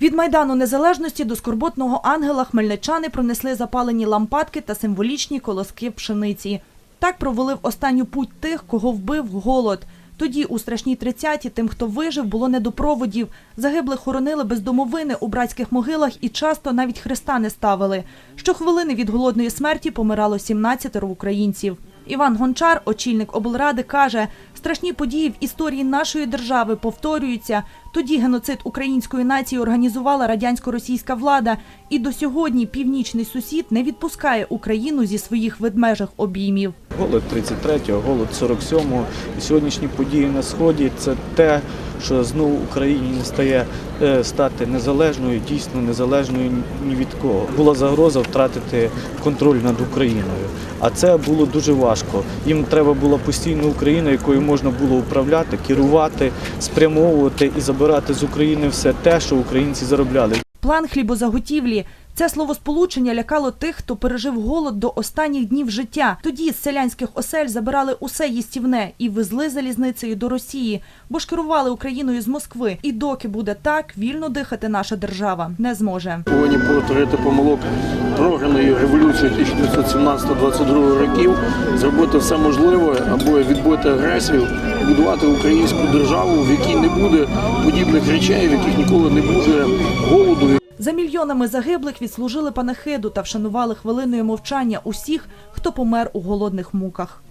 Від майдану незалежності до скорботного ангела хмельничани пронесли запалені лампадки та символічні колоски пшениці. Так провели в останню путь тих, кого вбив голод. Тоді, у страшній тридцяті, тим, хто вижив, було не до проводів. Загиблих хоронили без домовини у братських могилах і часто навіть хреста не ставили. Щохвилини від голодної смерті помирало 17 українців. Іван Гончар, очільник облради, каже, страшні події в історії нашої держави повторюються. Тоді геноцид української нації організувала радянсько-російська влада, і до сьогодні північний сусід не відпускає Україну зі своїх ведмежих обіймів. Голод 33-го, голод 47-го. І сьогоднішні події на Сході це те, що знову Україні не стає е, стати незалежною, дійсно незалежною ні від кого. Була загроза втратити контроль над Україною. А це було дуже важко. Їм треба була постійна Україна, якою можна було управляти, керувати, спрямовувати і забирати з України все те, що українці заробляли. План хлібозаготівлі. Це словосполучення лякало тих, хто пережив голод до останніх днів життя. Тоді з селянських осель забирали усе їстівне і везли залізницею до Росії, бо ж керували Україною з Москви. І доки буде так, вільно дихати наша держава не зможе. повинні повторити помилок програної революції 1917-22 років, зробити все можливе, аби відбити агресію, будувати українську державу, в якій не буде подібних речей, в яких ніколи не буде голоду. За мільйонами загиблих відслужили панахиду та вшанували хвилиною мовчання усіх, хто помер у голодних муках.